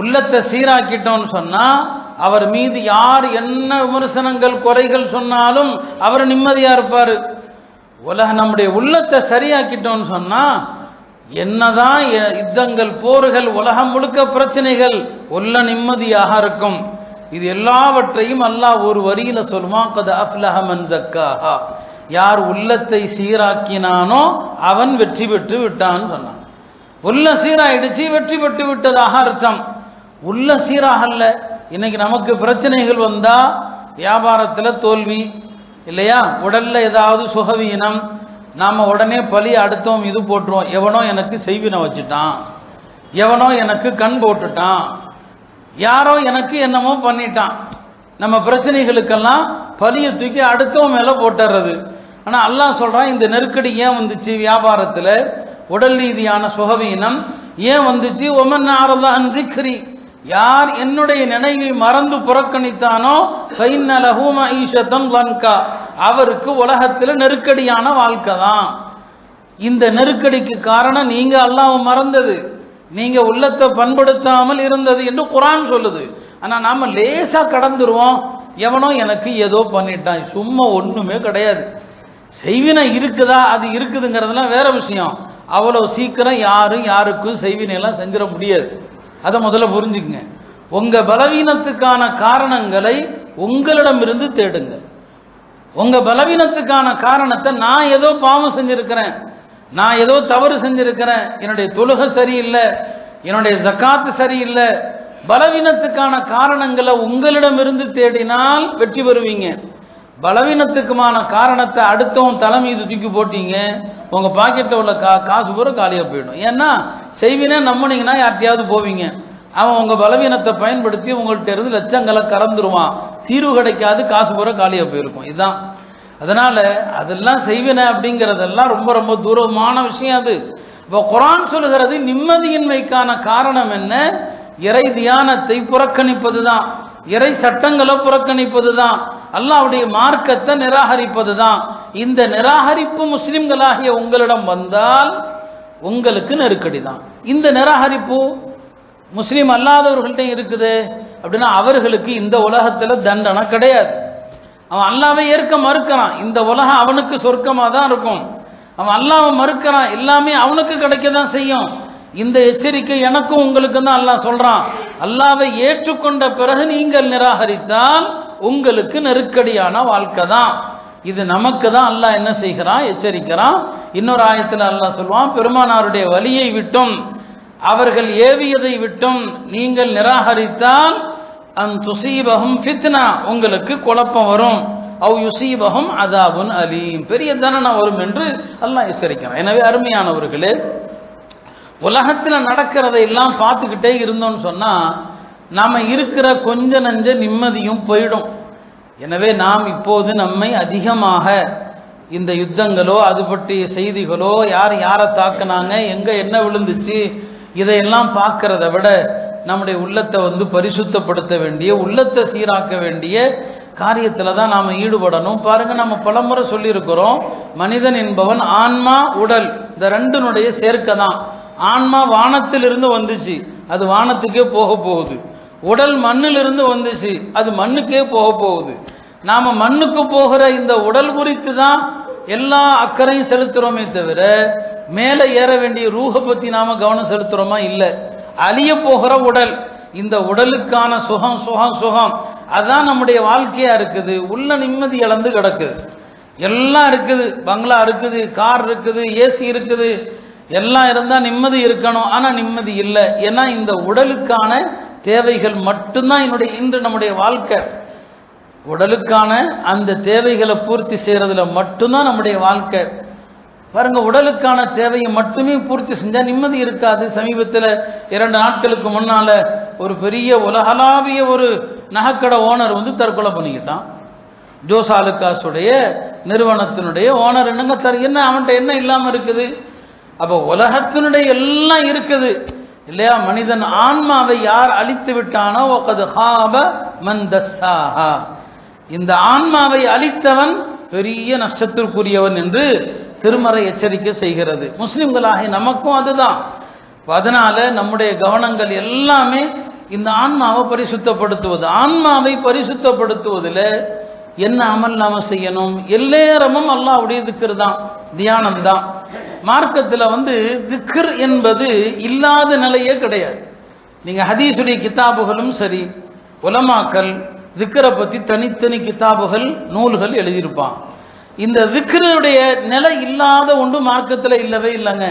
உள்ளத்தை சீராக்கிட்டோம்னு சொன்னா அவர் மீது யார் என்ன விமர்சனங்கள் குறைகள் சொன்னாலும் அவர் நிம்மதியா இருப்பாரு. உலக நம்முடைய உள்ளத்தை சரியாக்கிட்டோம்னு சொன்னா என்னதான் யுத்தங்கள் போர்கள் உலகம் முழுக்க பிரச்சனைகள் உள்ள நிம்மதியாக இருக்கும். இது எல்லாவற்றையும் அல்லாஹ் ஒரு வரியில சொல்லுவான் கத அஃப்லஹ ஜக்காஹா. யார் உள்ளத்தை சீராக்கினானோ அவன் வெற்றி பெற்று விட்டான்னு சொன்னான். உள்ள சீராயிடுச்சு வெற்றி பெற்று விட்டதாக அர்த்தம். உள்ள சீராகல்ல இன்னைக்கு நமக்கு பிரச்சனைகள் வந்தால் வியாபாரத்தில் தோல்வி இல்லையா? உடலில் ஏதாவது சுகவீனம் நாம் உடனே பழி அடுத்தவன் இது போட்டுருவோம். எவனோ எனக்கு செய்வினை வச்சுட்டான். எவனோ எனக்கு கண் போட்டுட்டான். யாரோ எனக்கு என்னமோ பண்ணிட்டான். நம்ம பிரச்சனைகளுக்கெல்லாம் பலியை தூக்கி அடுத்தவன் மேலே போட்டுறது. ஆனால் அல்லாஹ் சொல்கிறான் இந்த நெருக்கடி ஏன் வந்துச்சு வியாபாரத்தில்? உடல் ரீதியான சுகவீனம் ஏன் வந்துச்சு? ஒமன் ஆரதான் திக்ரி. யார் என்னுடைய நினைவை மறந்து புறக்கணித்தானோ ஃபைன்னலஹு ஈஷதம் லன்கா அவருக்கு உலகத்தில் நெருக்கடியான வாழ்க்கை தான். இந்த நெருக்கடிக்கு காரணம் நீங்க அல்லாஹ் மறந்தது. நீங்க உள்ளத்தை பண்படுத்தாமல் இருந்தது என்று குரான் சொல்லுது. ஆனா நாம லேசா கடந்துருவோம். எவனோ எனக்கு ஏதோ பண்ணிட்டான். சும்மா ஒண்ணுமே கிடையாது. செய்வினை இருக்குதா? அது இருக்குதுங்கிறதுலாம் வேற விஷயம். அவ்வளவு சீக்கிரம் யாரும் யாருக்கும் செய்வினை எல்லாம் செஞ்சிட முடியாது. அதை முதல்ல புரிஞ்சுக்குங்க. உங்கள் பலவீனத்துக்கான காரணங்களை உங்களிடமிருந்து தேடுங்க. உங்கள் பலவீனத்துக்கான காரணத்தை நான் ஏதோ பாவம் செஞ்சுருக்கிறேன். நான் ஏதோ தவறு செஞ்சுருக்கிறேன். என்னுடைய தொழுகை சரியில்லை. என்னுடைய ஜக்காத்து சரியில்லை. பலவீனத்துக்கான காரணங்களை உங்களிடமிருந்து தேடினால் வெற்றி பெறுவீங்க. பலவீனத்துக்குமான காரணத்தை அடுத்தவன் தலைமையை தூக்கி போட்டீங்க. உங்கள் பாக்கெட்டில் உள்ள கா காசு பூரா காலியாக போயிடும். ஏன்னா செய்வினே நம்பினீங்கன்னா யார்ட்டையாவது போவீங்க. அவன் உங்கள் பலவீனத்தை பயன்படுத்தி உங்கள்கிட்ட இருந்து லட்சங்களை கறந்துருவான் தீர்வு கிடைக்காது காசு பூரா காலியாக போயிருக்கும். இதுதான். அதனால் அதெல்லாம் செய்வினை அப்படிங்கிறதெல்லாம் ரொம்ப ரொம்ப தூரமான விஷயம் அது. இப்போ குரான் சொல்லுகிறது நிம்மதியின்மைக்கான காரணம் என்ன? இறை தியானத்தை புறக்கணிப்பது தான் இறை சட்டங்களை புறக்கணிப்பது தான் அல்லாவுடைய மார்க்கத்தை நிராகரிப்பது தான் இந்த நிராகரிப்பு முஸ்லிம்களாகிய உங்களிடம் வந்தால் உங்களுக்கு நெருக்கடி தான் இந்த நிராகரிப்பு முஸ்லீம் அல்லாதவர்கள்ட்ட இருக்குது. அப்படின்னா அவர்களுக்கு இந்த உலகத்தில் தண்டனை கிடையாது. அவன் அல்லாவை ஏற்க மறுக்கிறான். இந்த உலகம் அவனுக்கு சொர்க்கமாக தான் இருக்கும். அவன் அல்லாவை மறுக்கிறான். எல்லாமே அவனுக்கு கிடைக்க தான் செய்யும். இந்த எச்சரிக்கை எனக்கும் உங்களுக்கு தான் அல்லாஹ் சொல்றான். அல்லாவை ஏற்றுக்கொண்ட பிறகு நீங்கள் நிராகரித்தால் உங்களுக்கு நெருக்கடியான வாழ்க்கை தான். இது நமக்கு தான் அல்லாஹ் என்ன செய்கிறான்? எச்சரிக்கிறான். இன்னொரு ஆயத்தில் அல்லாஹ் சொல்லுவான் பெருமானாருடைய வழியை விட்டும் அவர்கள் ஏவியதை விட்டும் நீங்கள் நிராகரித்தால் அந் துசீபகம் ஃபித்னா உங்களுக்கு குழப்பம் வரும். அவ் யுசீபகம் அதாபுன் அலீம். பெரிய தண்டனை வரும் என்று அல்லாஹ் எச்சரிக்கிறான். எனவே அருமையானவர்களே உலகத்தில் நடக்கிறதை எல்லாம் பார்த்துக்கிட்டே இருந்தோம்னு சொன்னால் நாம் இருக்கிற கொஞ்ச நஞ்ச நிம்மதியும் போயிடும். எனவே நாம் இப்போது நம்மை அதிகமாக இந்த யுத்தங்களோ அது பற்றிய செய்திகளோ யார் யாரை தாக்குனாங்க எங்கே என்ன விழுந்துச்சு இதையெல்லாம் பார்க்கறத விட நம்முடைய உள்ளத்தை வந்து பரிசுத்தப்படுத்த வேண்டிய உள்ளத்தை சீராக்க வேண்டிய காரியத்தில் தான் நாம் ஈடுபடணும். பாருங்கள் நம்ம பலமுறை சொல்லியிருக்கிறோம் மனிதன் என்பவன் ஆன்மா உடல் இந்த ரெண்டினுடைய சேர்க்கை தான். ஆன்மா வானத்திலிருந்து வந்துச்சு அது வானத்துக்கே போக போகுது. உடல் மண்ணிலிருந்து வந்துச்சு அது மண்ணுக்கே போக போகுது. நாம் மண்ணுக்கு போகிற இந்த உடல் குறித்து தான் எல்லா அக்கறையும் செலுத்துறோமே தவிர மேலே ஏற வேண்டிய ரூஹை பற்றி நாம கவனம் செலுத்துறோமா? இல்லை. அழிய போகிற உடல் இந்த உடலுக்கான சுகம் சுகம் சுகம் அதுதான் நம்முடைய வாழ்க்கையாக இருக்குது. உள்ள நிம்மதி இழந்து கிடக்குது. எல்லாம் இருக்குது. பங்களா இருக்குது கார் இருக்குது ஏசி இருக்குது. எல்லாம் இருந்தால் நிம்மதி இருக்கணும். ஆனால் நிம்மதி இல்லை. ஏன்னா இந்த உடலுக்கான தேவைகள் மட்டும்தான் என்னுடைய இன்று நம்முடைய வாழ்க்கை. உடலுக்கான அந்த தேவைகளை பூர்த்தி செய்யறதுல மட்டும்தான் நம்முடைய வாழ்க்கை. பாருங்க உடலுக்கான தேவையை மட்டுமே பூர்த்தி செஞ்சா நிம்மதி இருக்காது. சமீபத்தில் இரண்டு நாட்களுக்கு முன்னால ஒரு பெரிய உலகளாவிய ஒரு நகைக்கடை ஓனர் வந்து தற்கொலை பண்ணிக்கிட்டான். ஜோசாலுக்காஸுடைய நிறுவனத்தினுடைய ஓனர் என்னங்க தர் என்ன அவன்கிட்ட என்ன இல்லாமல் இருக்குது? அப்போ உலகத்தினுடைய எல்லாம் இருக்குது. இல்லையா மனிதன் ஆன்மாவை யார் அழித்து விட்டானோ ஒக்கது ஹாப மந்தஸ்ஸாஹா இந்த ஆன்மாவை அழித்தவன் பெரிய நஷ்டத்திற்குரியவன் என்று திருமறை எச்சரிக்கை செய்கிறது. முஸ்லிம்களாகி நமக்கும் அதுதான். அதனால நம்முடைய கவனங்கள் எல்லாமே இந்த ஆன்மாவை பரிசுத்தப்படுத்துவது. ஆன்மாவை பரிசுத்தப்படுத்துவதில் என்ன அமல் நாம செய்யணும்? எல்லேரமும் அல்லாவுடைய திக்கர் தான் தியானம் தான். மார்க்கத்தில் வந்து திக்ர் என்பது இல்லாத நிலையே கிடையாது. நீங்கள் ஹதீசுடைய கிதாபுகளும் சரி உலமாக்கல் திக்கரை பற்றி தனித்தனி கிதாபுகள் நூல்கள் எழுதியிருப்பான். இந்த திக்ருடைய நிலை இல்லாத ஒன்று மார்க்கத்தில் இல்லவே இல்லைங்க.